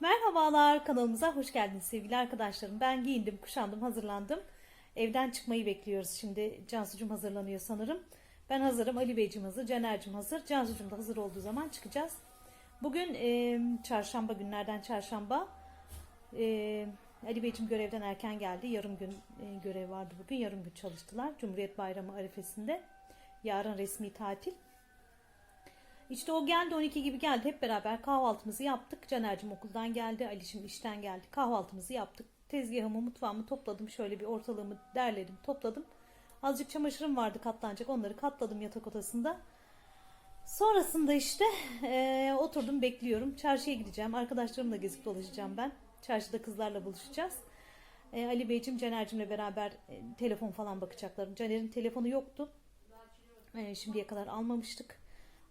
Merhabalar kanalımıza hoş geldiniz sevgili arkadaşlarım. Ben giyindim, kuşandım, hazırlandım. Evden çıkmayı bekliyoruz şimdi. Cansucuğum hazırlanıyor sanırım. Ben hazırım, Ali Beyciğim hazır, Caner'cim hazır. Cansucuğum da hazır olduğu zaman çıkacağız. Bugün e, çarşamba günlerden çarşamba. E, Ali Beyciğim görevden erken geldi. Yarım gün e, görev vardı bugün. Yarım gün çalıştılar. Cumhuriyet Bayramı arifesinde. Yarın resmi tatil. İşte o geldi 12 gibi geldi. Hep beraber kahvaltımızı yaptık. Caner'cim okuldan geldi. Alişim işten geldi. Kahvaltımızı yaptık. Tezgahımı, mutfağımı topladım. Şöyle bir ortalığımı derledim, topladım. Azıcık çamaşırım vardı katlanacak. Onları katladım yatak odasında. Sonrasında işte eee, oturdum bekliyorum. Çarşıya gideceğim. Arkadaşlarımla gezip dolaşacağım ben. Çarşıda kızlarla buluşacağız. Eee, Ali Beyciğim, Caner'cimle beraber e, telefon falan bakacaklar. Caner'in telefonu yoktu. Eee, şimdiye kadar almamıştık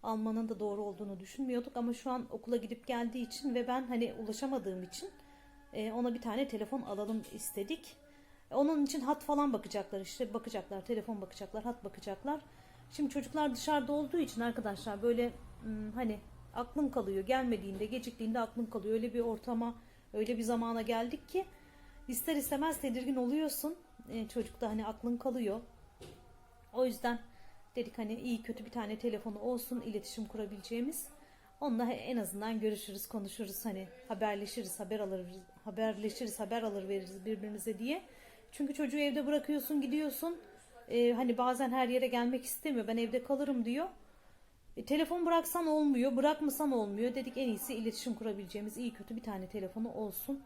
almanın da doğru olduğunu düşünmüyorduk ama şu an okula gidip geldiği için ve ben hani ulaşamadığım için e, ona bir tane telefon alalım istedik. E, Onun için hat falan bakacaklar işte bakacaklar telefon bakacaklar hat bakacaklar. Şimdi çocuklar dışarıda olduğu için arkadaşlar böyle hmm, hani aklın kalıyor gelmediğinde geciktiğinde aklın kalıyor öyle bir ortama öyle bir zamana geldik ki ister istemez tedirgin oluyorsun. E, çocukta hani aklın kalıyor. O yüzden dedik hani iyi kötü bir tane telefonu olsun iletişim kurabileceğimiz. Onunla en azından görüşürüz, konuşuruz hani haberleşiriz, haber alırız, haberleşiriz, haber alır veririz birbirimize diye. Çünkü çocuğu evde bırakıyorsun, gidiyorsun. Ee, hani bazen her yere gelmek istemiyor. Ben evde kalırım diyor. E, telefon bıraksan olmuyor, bırakmasan olmuyor. Dedik en iyisi iletişim kurabileceğimiz iyi kötü bir tane telefonu olsun.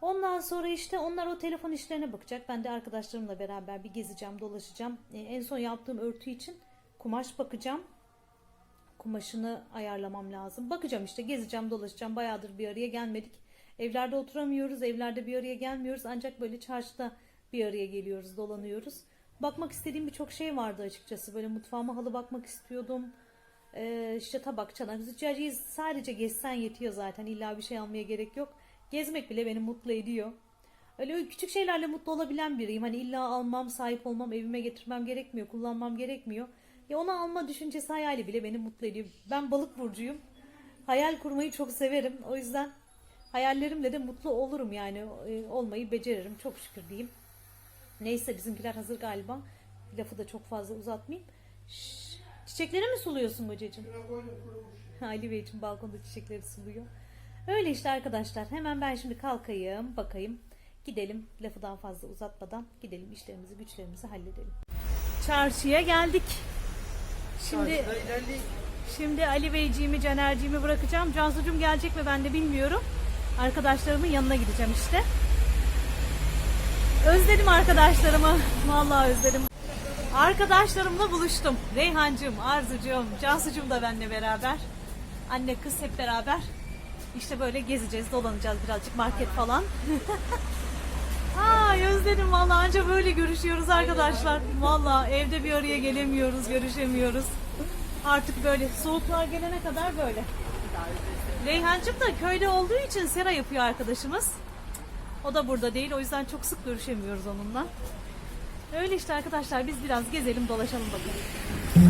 Ondan sonra işte onlar o telefon işlerine bakacak. Ben de arkadaşlarımla beraber bir gezeceğim, dolaşacağım. Ee, en son yaptığım örtü için kumaş bakacağım. Kumaşını ayarlamam lazım. Bakacağım işte gezeceğim, dolaşacağım. Bayağıdır bir araya gelmedik. Evlerde oturamıyoruz, evlerde bir araya gelmiyoruz. Ancak böyle çarşıda bir araya geliyoruz, dolanıyoruz. Bakmak istediğim birçok şey vardı açıkçası. Böyle mutfağıma halı bakmak istiyordum. Ee, işte tabak, çanak. Züccaciyi sadece gezsen yetiyor zaten. İlla bir şey almaya gerek yok. Gezmek bile beni mutlu ediyor. Öyle küçük şeylerle mutlu olabilen biriyim. Hani illa almam, sahip olmam, evime getirmem gerekmiyor, kullanmam gerekmiyor. Ya onu alma düşüncesi hayali bile beni mutlu ediyor. Ben balık burcuyum. Hayal kurmayı çok severim. O yüzden hayallerimle de mutlu olurum yani. E, Olmayı beceririm çok şükür diyeyim. Neyse bizimkiler hazır galiba. Lafı da çok fazla uzatmayayım. Şşş, çiçekleri mi suluyorsun kocacığım? Ali Beyciğim balkonda çiçekleri suluyor. Öyle işte arkadaşlar. Hemen ben şimdi kalkayım, bakayım. Gidelim. Lafı daha fazla uzatmadan gidelim işlerimizi, güçlerimizi halledelim. Çarşıya geldik. Şimdi şimdi Ali Beyciğimi, Canerciğimi bırakacağım. Cansucuğum gelecek mi ben de bilmiyorum. Arkadaşlarımın yanına gideceğim işte. Özledim arkadaşlarımı. Vallahi özledim. Arkadaşlarımla buluştum. Reyhancığım, Arzucuğum, Cansucuğum da benimle beraber. Anne kız hep beraber. İşte böyle gezeceğiz, dolanacağız birazcık market falan. Ay özledim vallahi anca böyle görüşüyoruz arkadaşlar. Vallahi evde bir araya gelemiyoruz, görüşemiyoruz. Artık böyle soğuklar gelene kadar böyle. Reyhancığım da köyde olduğu için sera yapıyor arkadaşımız. O da burada değil o yüzden çok sık görüşemiyoruz onunla. Öyle işte arkadaşlar biz biraz gezelim dolaşalım bakalım.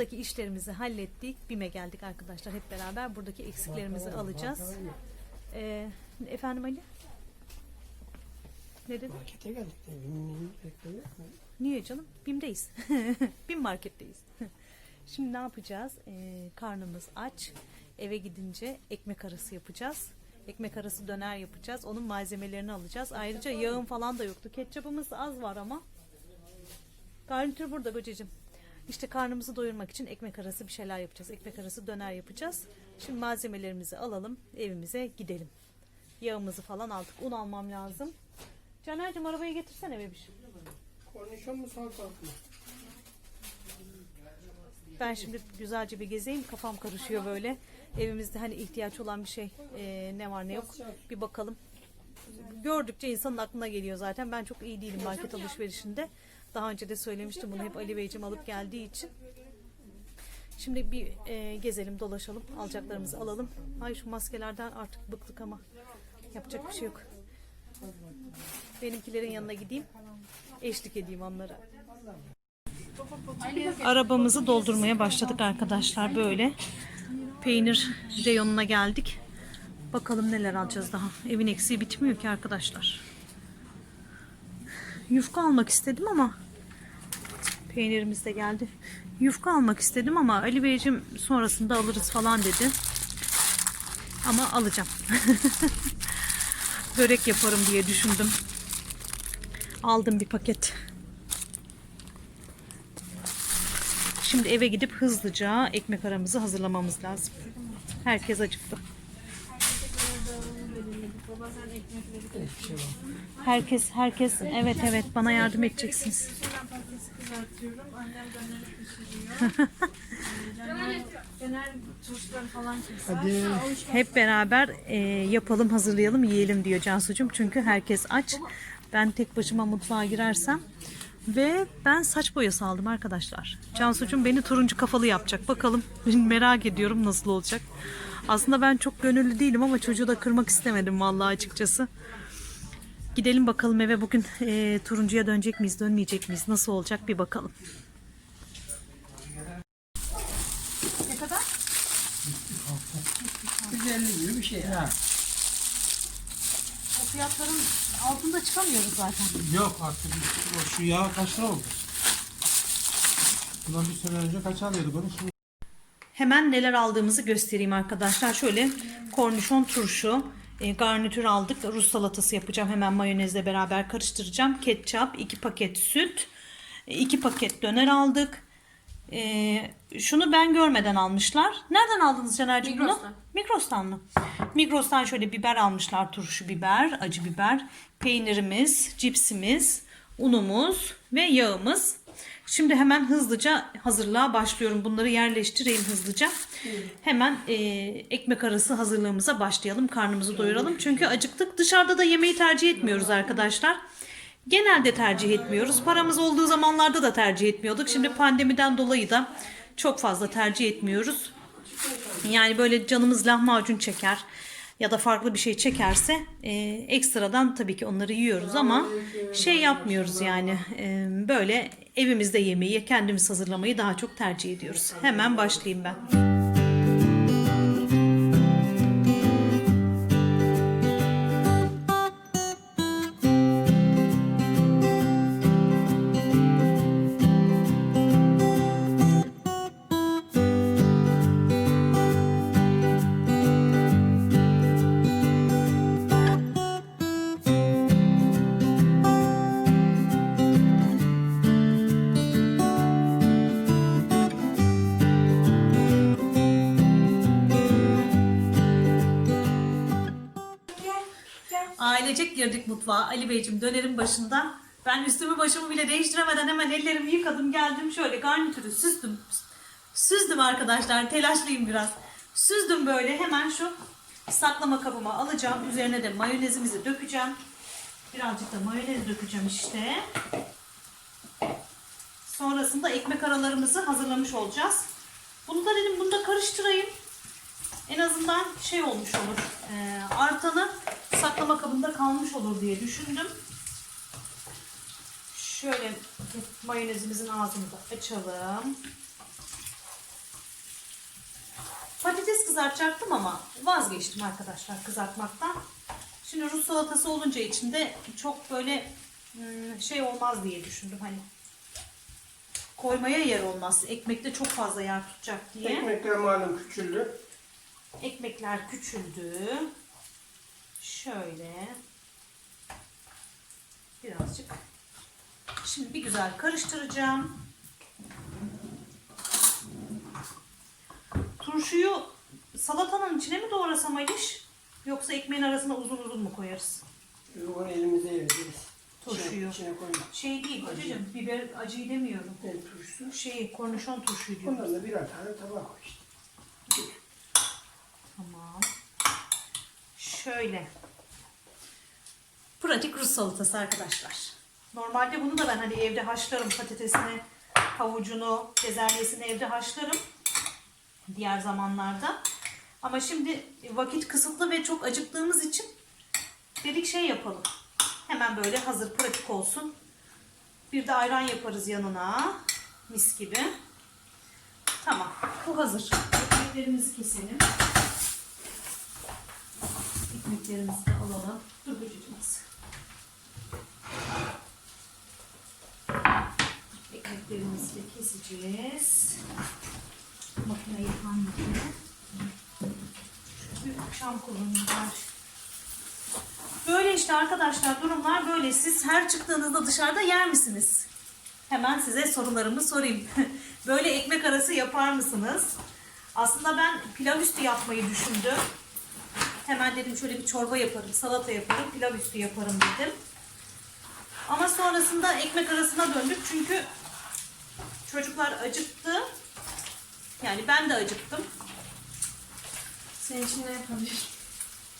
Çarşıdaki işlerimizi hallettik. BİM'e geldik arkadaşlar hep beraber. Buradaki eksiklerimizi alacağız. Ee, Efendim Ali? Ne dedin? Markete geldik de bilmiyorum reklamı yok mu? Niye canım? BİM'deyiz. BİM marketteyiz. Şimdi ne yapacağız? Ee, karnımız aç. Eve gidince ekmek arası yapacağız. Ekmek arası döner yapacağız. Onun malzemelerini alacağız. Ayrıca yağın falan da yoktu. Ketçapımız az var ama. Garnitür burada kocacığım. İşte karnımızı doyurmak için ekmek arası bir şeyler yapacağız. Ekmek arası döner yapacağız. Şimdi malzemelerimizi alalım. Evimize gidelim. Yağımızı falan aldık. Un almam lazım. Caner'cim arabayı getirsene bebiş. Kornişon mu salatalık mı? Ben şimdi güzelce bir gezeyim. Kafam karışıyor böyle. Evimizde hani ihtiyaç olan bir şey e, ne var ne yok bir bakalım. Gördükçe insanın aklına geliyor zaten. Ben çok iyi değilim market alışverişinde. Daha önce de söylemiştim bunu hep Ali Beyciğim alıp geldiği için. Şimdi bir e, gezelim dolaşalım. Alacaklarımızı alalım. Ay şu maskelerden artık bıktık ama yapacak bir şey yok. Benimkilerin yanına gideyim. Eşlik edeyim onlara. Arabamızı doldurmaya başladık arkadaşlar böyle. Peynir reyonuna geldik. Bakalım neler alacağız daha. Evin eksiği bitmiyor ki arkadaşlar. Yufka almak istedim ama peynirimiz de geldi. Yufka almak istedim ama Ali Beyciğim sonrasında alırız falan dedi. Ama alacağım. Börek yaparım diye düşündüm. Aldım bir paket. Şimdi eve gidip hızlıca ekmek aramızı hazırlamamız lazım. Herkes acıktı. Herkes herkes evet evet bana yardım edeceksiniz. Hadi. Hep beraber e, yapalım, hazırlayalım, yiyelim diyor Cansucuğum. Çünkü herkes aç. Ben tek başıma mutfağa girersem ve ben saç boyası aldım arkadaşlar. Cansucuğum beni turuncu kafalı yapacak. Bakalım merak ediyorum nasıl olacak. Aslında ben çok gönüllü değilim ama çocuğu da kırmak istemedim vallahi açıkçası. Gidelim bakalım eve bugün e, turuncuya dönecek miyiz, dönmeyecek miyiz, nasıl olacak bir bakalım. Ne kadar? 150 gibi bir şey ya. O fiyatların altında çıkamıyoruz zaten. Yok artık o şu yağ kaç lira oldu? Bundan bir sene önce kaç alıyorduk onu şimdi? Hemen neler aldığımızı göstereyim arkadaşlar. Şöyle kornişon turşu, e, garnitür aldık. Rus salatası yapacağım. Hemen mayonezle beraber karıştıracağım. Ketçap, 2 paket süt, 2 paket döner aldık. E, şunu ben görmeden almışlar. Nereden aldınız Caner'cim bunu? Migros'tan. Migros'tan mı? Migros'tan şöyle biber almışlar. Turşu biber, acı biber, peynirimiz, cipsimiz, unumuz ve yağımız. Şimdi hemen hızlıca hazırlığa başlıyorum. Bunları yerleştireyim hızlıca. Hemen e, ekmek arası hazırlığımıza başlayalım. Karnımızı doyuralım. Çünkü acıktık. Dışarıda da yemeği tercih etmiyoruz arkadaşlar. Genelde tercih etmiyoruz. Paramız olduğu zamanlarda da tercih etmiyorduk. Şimdi pandemiden dolayı da çok fazla tercih etmiyoruz. Yani böyle canımız lahmacun çeker ya da farklı bir şey çekerse e, ekstradan tabii ki onları yiyoruz ama şey yapmıyoruz yani e, böyle evimizde yemeği kendimiz hazırlamayı daha çok tercih ediyoruz. Hemen başlayayım ben. Ailecek girdik mutfağa. Ali Beyciğim dönerin başında. Ben üstümü başımı bile değiştiremeden hemen ellerimi yıkadım geldim şöyle garnitürü süzdüm. Süzdüm arkadaşlar telaşlıyım biraz. Süzdüm böyle hemen şu saklama kabıma alacağım. Üzerine de mayonezimizi dökeceğim. Birazcık da mayonez dökeceğim işte. Sonrasında ekmek aralarımızı hazırlamış olacağız. Bunu da dedim bunu da karıştırayım. En azından şey olmuş olur. E, artanı saklama kabında kalmış olur diye düşündüm. Şöyle mayonezimizin ağzını da açalım. Patates kızartacaktım ama vazgeçtim arkadaşlar kızartmaktan. Şimdi Rus salatası olunca içinde çok böyle hmm, şey olmaz diye düşündüm hani. Koymaya yer olmaz. Ekmekte çok fazla yer tutacak diye. Ekmekler malum küçüldü. Ekmekler küçüldü. Şöyle. Birazcık. Şimdi bir güzel karıştıracağım. Turşuyu salatanın içine mi doğrasam Aliş? Yoksa ekmeğin arasına uzun uzun mu koyarız? Onu elimize yediririz. Turşuyu. İçine, koyma. Şey değil kocacığım, biber acıyı demiyorum. Ne turşusu? Şey, kornişon turşuyu diyorum. Ondan da birer tane tabak koy işte. Şöyle. Pratik Rus salatası arkadaşlar. Normalde bunu da ben hani evde haşlarım patatesini, havucunu, bezelyesini evde haşlarım. Diğer zamanlarda. Ama şimdi vakit kısıtlı ve çok acıktığımız için dedik şey yapalım. Hemen böyle hazır pratik olsun. Bir de ayran yaparız yanına. Mis gibi. Tamam. Bu hazır. Ekmeklerimizi keselim. Ekmeklerimizi de alalım. Dur böcecimiz. Ekmeklerimizi de keseceğiz. Makineyi hangi? Büyük çam kullanıyorlar. Böyle işte arkadaşlar durumlar böyle. Siz her çıktığınızda dışarıda yer misiniz? Hemen size sorularımı sorayım. Böyle ekmek arası yapar mısınız? Aslında ben pilav üstü yapmayı düşündüm. Hemen dedim şöyle bir çorba yaparım, salata yaparım, pilav üstü yaparım dedim. Ama sonrasında ekmek arasına döndük çünkü çocuklar acıktı. Yani ben de acıktım. Senin için ne yapabilirim?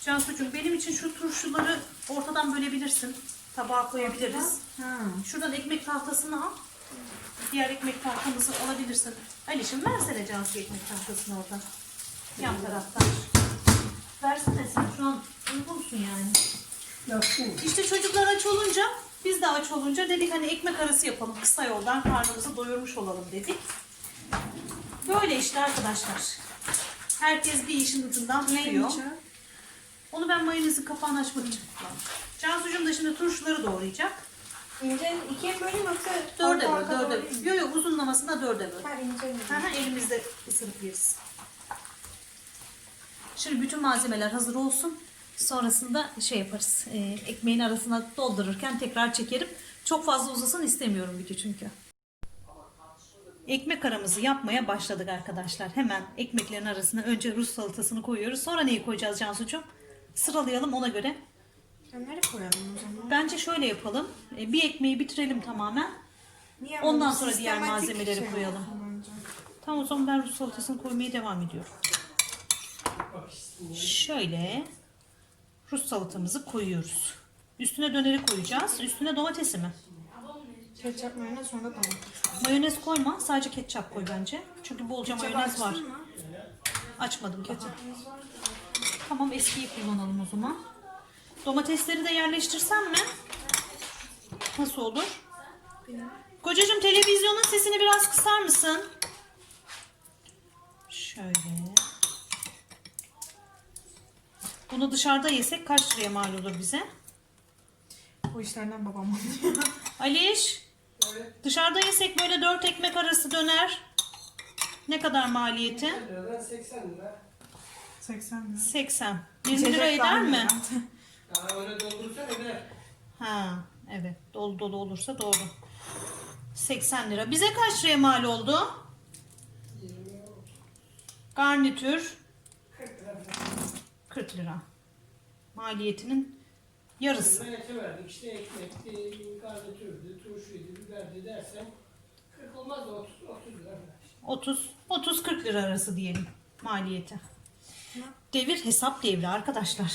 Cansucuğum benim için şu turşuları ortadan bölebilirsin. Tabağa koyabiliriz. Ha. Şuradan ekmek tahtasını al. Diğer ekmek tahtamızı alabilirsin. Alişim versene Cansu ekmek tahtasını oradan. Yan taraftan. Versene sen şu an uygunsun yani. Yapsın. İşte çocuklar aç olunca biz de aç olunca dedik hani ekmek arası yapalım kısa yoldan karnımızı doyurmuş olalım dedik. Böyle işte arkadaşlar. Herkes bir işin ucundan tutuyor. Onu ben mayonezin kapağını açmak için kullandım. Cansucuğum da şimdi turşuları doğrayacak. İnce ikiye böleyim yoksa Dörde böl, dörde böl. Yok yok uzunlamasına dörde böl. Ha ince mi? Aha, elimizde ısırıp yeriz. Şimdi bütün malzemeler hazır olsun. Sonrasında şey yaparız. e, ekmeğin arasına doldururken tekrar çekerim. Çok fazla uzasın istemiyorum video çünkü. Ekmek aramızı yapmaya başladık arkadaşlar. Hemen ekmeklerin arasına önce Rus salatasını koyuyoruz. Sonra neyi koyacağız Cansucuğum? Sıralayalım ona göre. Nereye koyalım o zaman? Bence şöyle yapalım. E, Bir ekmeği bitirelim tamamen. Niye Ondan sonra diğer sistematik malzemeleri şey koyalım. bence? Tamam o zaman ben Rus salatasını koymaya devam ediyorum. Şöyle Rus salatamızı koyuyoruz. Üstüne döneri koyacağız. Üstüne domatesi mi? Ketçap mayonez sonra domates. Mayonez koyma. Sadece ketçap koy bence. Çünkü bolca Ketçap mayonez var. açtın mı? Açmadım daha. Tamam eskiyi kullanalım o zaman. Domatesleri de yerleştirsem mi? Nasıl olur? Kocacığım televizyonun sesini biraz kısar mısın? Şöyle. Bunu dışarıda yesek kaç liraya mal olur bize? O işlerden babam anlıyor. Aliş, dışarıda yesek böyle dört ekmek arası döner. Ne kadar maliyeti? Liradan 80 lira. 80 lira. 80. 20 lira eder mi? Daha öyle doldurursan eder. Ha, evet. Dolu dolu olursa doğru. 80 lira. Bize kaç liraya mal oldu? Garnitür 40 lira. Maliyetinin yarısı. Ete verdik işte ekmekti, garnitürdü, turşuydu, biberdi dersen 40 olmaz da 30, 30 lira. 30 30 40 lira arası diyelim maliyeti. Devir hesap devri arkadaşlar.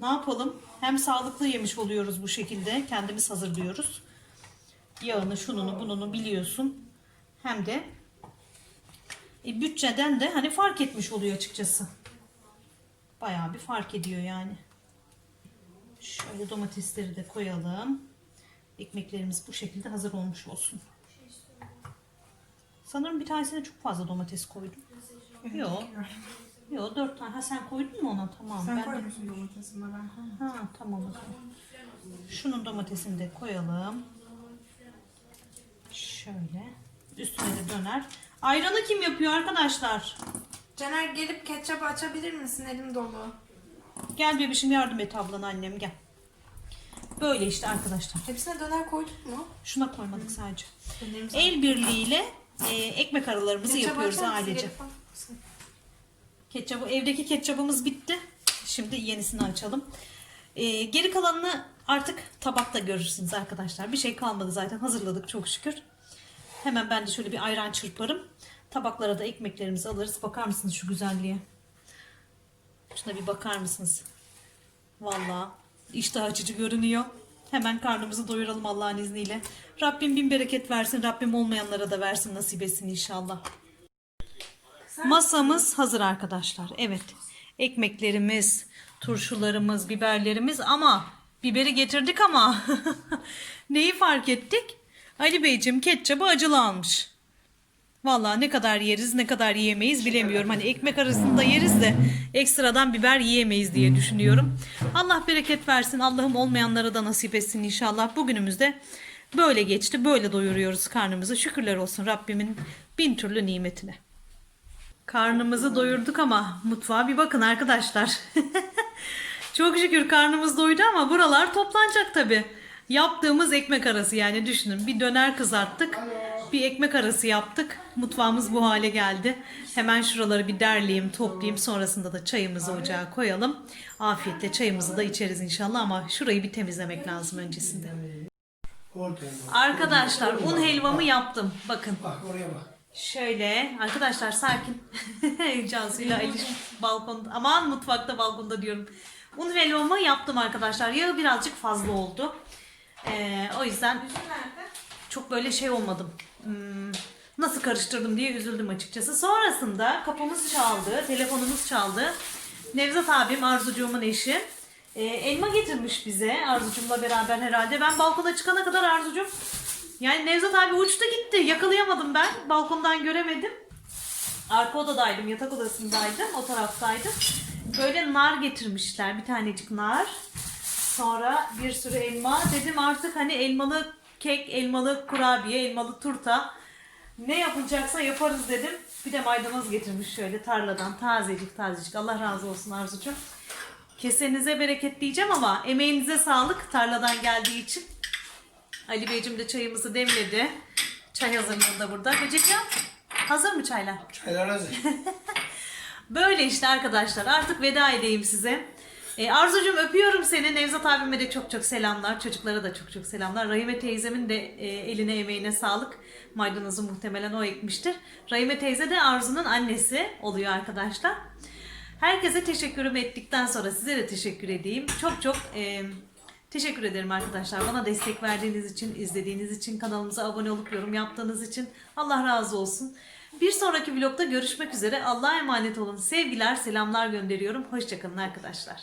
Ne yapalım? Hem sağlıklı yemiş oluyoruz bu şekilde. Kendimiz hazırlıyoruz. Yağını, şununu, bununu biliyorsun. Hem de e, bütçeden de hani fark etmiş oluyor açıkçası. Bayağı bir fark ediyor yani. Şöyle domatesleri de koyalım. Ekmeklerimiz bu şekilde hazır olmuş olsun. Sanırım bir tanesine çok fazla domates koydum. Yok. Yok dört tane. Ha sen koydun mu ona? Tamam. Sen ben de- koymuşsun domatesini ben koymadım. Ha tamam o zaman. Şunun domatesini de koyalım. Şöyle. Üstüne de döner. Ayranı kim yapıyor arkadaşlar? Caner gelip ketçap açabilir misin? Elim dolu. Gel bebişim yardım et ablan annem gel. Böyle işte arkadaşlar. Hepsine döner koyduk mu? Şuna koymadık sadece. Dönerim sana. El birliğiyle e, ekmek aralarımızı Ketçap yapıyoruz açar mısın? ailece. Gelip bak mısın? Ketçabı, evdeki ketçabımız bitti. Şimdi yenisini açalım. E, geri kalanını artık tabakta görürsünüz arkadaşlar. Bir şey kalmadı zaten hazırladık çok şükür. Hemen ben de şöyle bir ayran çırparım. Tabaklara da ekmeklerimizi alırız. Bakar mısınız şu güzelliğe? Şuna bir bakar mısınız? Vallahi iştah açıcı görünüyor. Hemen karnımızı doyuralım Allah'ın izniyle. Rabbim bin bereket versin. Rabbim olmayanlara da versin nasip etsin inşallah. Masamız hazır arkadaşlar. Evet. Ekmeklerimiz, turşularımız, biberlerimiz ama biberi getirdik ama neyi fark ettik? Ali Beyciğim ketçabı acılı almış. Vallahi ne kadar yeriz ne kadar yiyemeyiz bilemiyorum. Hani ekmek arasında yeriz de ekstradan biber yiyemeyiz diye düşünüyorum. Allah bereket versin. Allah'ım olmayanlara da nasip etsin inşallah. Bugünümüzde böyle geçti. Böyle doyuruyoruz karnımızı. Şükürler olsun Rabbimin bin türlü nimetine. Karnımızı doyurduk ama mutfağa bir bakın arkadaşlar. Çok şükür karnımız doydu ama buralar toplanacak tabi. Yaptığımız ekmek arası yani düşünün. Bir döner kızarttık. Bir ekmek arası yaptık. Mutfağımız bu hale geldi. Hemen şuraları bir derleyeyim, toplayayım. Sonrasında da çayımızı ocağa koyalım. Afiyetle çayımızı da içeriz inşallah ama şurayı bir temizlemek lazım öncesinde. Arkadaşlar un helvamı yaptım. Bakın. Bak oraya bak. Şöyle arkadaşlar sakin. Cansu'yla Ali balkonda aman mutfakta balkonda diyorum. Un helvamı yaptım arkadaşlar. Yağı birazcık fazla oldu. Ee, o yüzden çok böyle şey olmadım. Hmm, nasıl karıştırdım diye üzüldüm açıkçası. Sonrasında kapımız çaldı, telefonumuz çaldı. Nevzat abim Arzucuğumun eşi. Ee, elma getirmiş bize Arzucuğumla beraber herhalde. Ben balkona çıkana kadar Arzucuğum yani Nevzat abi uçtu gitti. Yakalayamadım ben. Balkondan göremedim. Arka odadaydım, yatak odasındaydım. O taraftaydım. Böyle nar getirmişler. Bir tanecik nar. Sonra bir sürü elma. Dedim artık hani elmalı kek, elmalı kurabiye, elmalı turta. Ne yapılacaksa yaparız dedim. Bir de maydanoz getirmiş şöyle tarladan. Tazecik tazecik. Allah razı olsun Arzucuğum. Kesenize bereket diyeceğim ama emeğinize sağlık tarladan geldiği için. Ali Beyciğim de çayımızı demledi. Çay hazırlığında burada. Böcekcan hazır mı çaylar? Çaylar hazır. Böyle işte arkadaşlar artık veda edeyim size. Ee, Arzucuğum öpüyorum seni. Nevzat abime de çok çok selamlar. Çocuklara da çok çok selamlar. Rahime teyzemin de e, eline emeğine sağlık. Maydanozu muhtemelen o ekmiştir. Rahime teyze de Arzu'nun annesi oluyor arkadaşlar. Herkese teşekkürümü ettikten sonra size de teşekkür edeyim. Çok çok e, teşekkür ederim arkadaşlar. Bana destek verdiğiniz için, izlediğiniz için, kanalımıza abone olup yorum yaptığınız için Allah razı olsun. Bir sonraki vlogda görüşmek üzere. Allah'a emanet olun. Sevgiler, selamlar gönderiyorum. Hoşçakalın arkadaşlar.